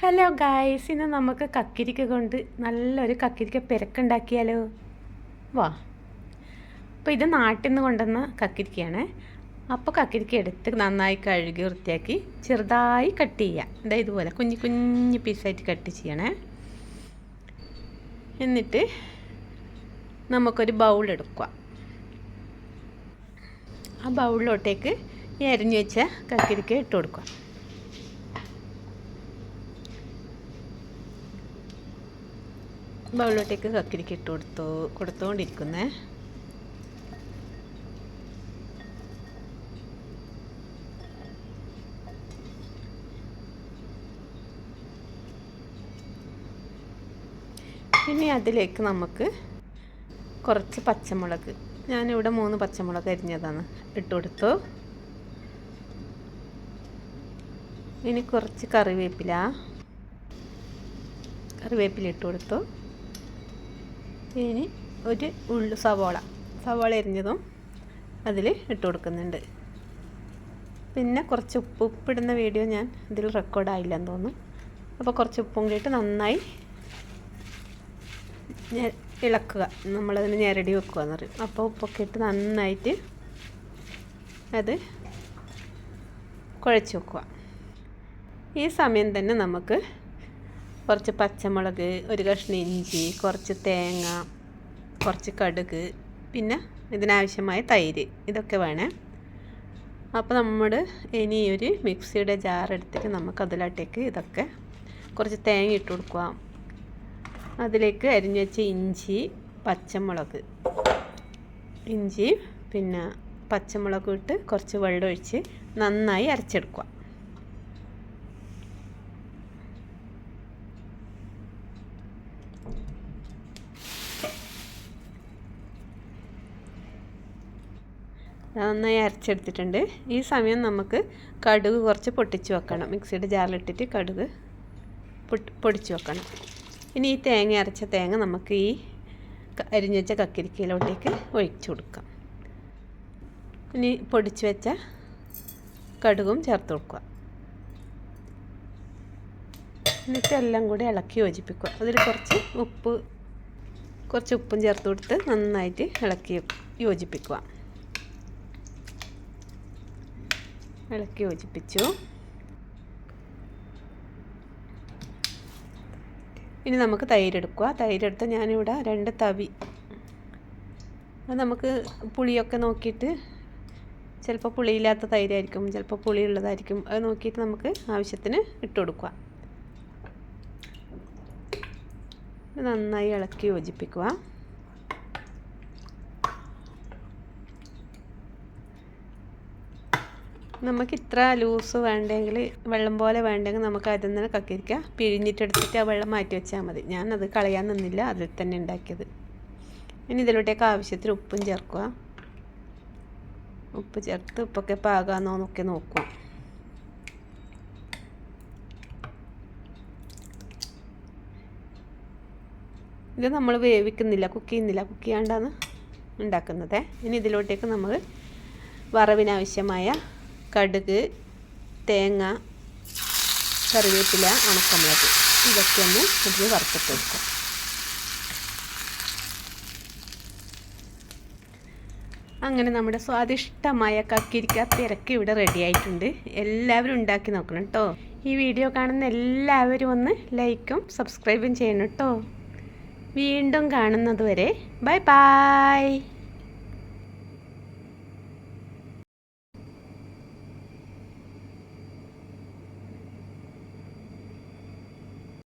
Hello guys ഇന്ന് നമുക്ക് കക്കിരിക്ക കൊണ്ട് നല്ലൊരു കക്കിരിക്ക പെരക്കുണ്ടാക്കിയാലോ? വാ. അപ്പോൾ ഇത് നാട്ടിൽ നിന്ന് കൊണ്ടുവന്ന കക്കിരിക്കയാണ്. അപ്പോൾ കക്കിരിക്ക എടുത്ത് നന്നായി കഴുകി വൃത്തിയാക്കി ചെറുതായി കട്ട് ചെയ്യുക. ഇതാ ഇതുപോലെ കുഞ്ഞു കുഞ്ഞു പീസായിട്ട് കട്ട് ചെയ്യണേ. എന്നിട്ട് നമുക്കൊരു ബൗൾ എടുക്കുക. ആ ബൗളിലോട്ടേക്ക് ഈ അരിഞ്ഞു വെച്ച കക്കിരിക്ക ഇട്ട് കൊടുക്കുക. ബൗളിലോട്ടേക്ക് കക്കിരിക്ക് ഇട്ട് കൊടുത്തു കൊടുത്തുകൊണ്ടിരിക്കുന്നേ ഇനി അതിലേക്ക് നമുക്ക് കുറച്ച് പച്ചമുളക്. ഞാനിവിടെ മൂന്ന് പച്ചമുളക് അരിഞ്ഞതാണ് ഇട്ട് കൊടുത്തു. ഇനി കുറച്ച് കറിവേപ്പില. കറിവേപ്പില ഇട്ട് കൊടുത്തു. ഇനി ഒരു ഉള്ളു സവോള. സവോള എരിഞ്ഞതും അതിൽ ഇട്ട് കൊടുക്കുന്നുണ്ട്. പിന്നെ കുറച്ച് ഉപ്പ് ഉപ്പിടുന്ന വീഡിയോ ഞാൻ ഇതിൽ റെക്കോർഡായില്ലെന്ന് തോന്നുന്നു. അപ്പോൾ കുറച്ച് ഉപ്പും കൂടിയിട്ട് നന്നായി ഇളക്കുക. നമ്മളതിന് ഞെരടി വെക്കുക എന്ന് പറയും. അപ്പോൾ ഉപ്പൊക്കെ ഇട്ട് നന്നായിട്ട് അത് കുഴച്ച് വെക്കുക. ഈ സമയം തന്നെ നമുക്ക് കുറച്ച് പച്ചമുളക് ഒരു കഷ്ണം ഇഞ്ചി കുറച്ച് തേങ്ങ കുറച്ച് കടുക് പിന്നെ ഇതിനാവശ്യമായ തൈര് ഇതൊക്കെ വേണേ. അപ്പോൾ നമ്മൾ ഇനി ഒരു മിക്സിയുടെ ജാർ എടുത്തിട്ട് നമുക്ക് അതിലോട്ടേക്ക് ഇതൊക്കെ കുറച്ച് തേങ്ങ ഇട്ട് കൊടുക്കുക. അതിലേക്ക് അരിഞ്ഞു വെച്ച ഇഞ്ചി പച്ചമുളക്. ഇഞ്ചി പിന്നെ പച്ചമുളക് ഇട്ട് കുറച്ച് വെള്ളം ഒഴിച്ച് നന്നായി അരച്ചെടുക്കുക. നന്നായി അരച്ചെടുത്തിട്ടുണ്ട്. ഈ സമയം നമുക്ക് കടുക് കുറച്ച് പൊട്ടിച്ച് വെക്കണം. മിക്സിയുടെ ജാറിലിട്ടിട്ട് കടുക് പൊടിച്ച് വെക്കണം. ഇനി ഈ തേങ്ങ അരച്ച തേങ്ങ നമുക്ക് ഈ അരിഞ്ഞു വെച്ച കക്കിരിക്കയിലോട്ടേക്ക് ഒഴിച്ചു കൊടുക്കാം. ഇനി പൊടിച്ച് വെച്ച കടുകും ചേർത്ത് കൊടുക്കുക. എന്നിട്ട് എല്ലാം കൂടി ഇളക്കി യോജിപ്പിക്കുക. അതിൽ കുറച്ച് ഉപ്പ് കുറച്ച് ഉപ്പും ചേർത്ത് കൊടുത്ത് നന്നായിട്ട് ഇളക്കി യോജിപ്പിക്കുക. ഇളക്കി യോജിപ്പിച്ചു. ഇനി നമുക്ക് തൈരെടുക്കുക. തൈരെടുത്ത് ഞാനിവിടെ രണ്ട് തവി. അത് നമുക്ക് പുളിയൊക്കെ നോക്കിയിട്ട് ചിലപ്പോൾ പുളിയില്ലാത്ത തൈരായിരിക്കും ചിലപ്പോൾ പുളിയുള്ളതായിരിക്കും. അത് നോക്കിയിട്ട് നമുക്ക് ആവശ്യത്തിന് ഇട്ട് കൊടുക്കുക. നന്നായി ഇളക്കി യോജിപ്പിക്കുക. നമുക്ക് ഇത്ര ലൂസ് വേണ്ടെങ്കിൽ വെള്ളം പോലെ വേണ്ടെങ്കിൽ നമുക്ക് അതിൽ നിന്ന് കക്കിരിക്കാം പിഴിഞ്ഞിട്ടെടുത്തിട്ട് ആ വെള്ളം മാറ്റി വെച്ചാൽ മതി. ഞാൻ അത് കളയാൻ നിന്നില്ല അതിൽ തന്നെ ഉണ്ടാക്കിയത്. ഇനി ഇതിലോട്ടേക്ക് ആവശ്യത്തിന് ഉപ്പും ചേർക്കുക. ഉപ്പ് ചേർത്ത് ഉപ്പൊക്കെ പാകാമെന്നോ നോക്കി നോക്കുക. ഇത് നമ്മൾ വേവിക്കുന്നില്ല കുക്ക് ചെയ്യുന്നില്ല. കുക്ക് ചെയ്യാണ്ടാണ് ഉണ്ടാക്കുന്നത്. ഇനി ഇതിലോട്ടേക്ക് നമ്മൾ വറവിനാവശ്യമായ കടുക് തേങ്ങ കറിവേപ്പില ഉണക്കമുളക് ഇതൊക്കെ ഒന്ന് ഇതിൽ വറുത്തിട്ട് വെക്കും അങ്ങനെ നമ്മുടെ സ്വാദിഷ്ടമായ കക്കിരിക്ക തിരക്ക് ഇവിടെ റെഡി ആയിട്ടുണ്ട്. എല്ലാവരും ഉണ്ടാക്കി നോക്കണം കേട്ടോ ഈ വീഡിയോ കാണുന്ന എല്ലാവരും ഒന്ന് ലൈക്കും സബ്സ്ക്രൈബും ചെയ്യണം കേട്ടോ വീണ്ടും കാണുന്നത് വരെ ബൈ ബൈ.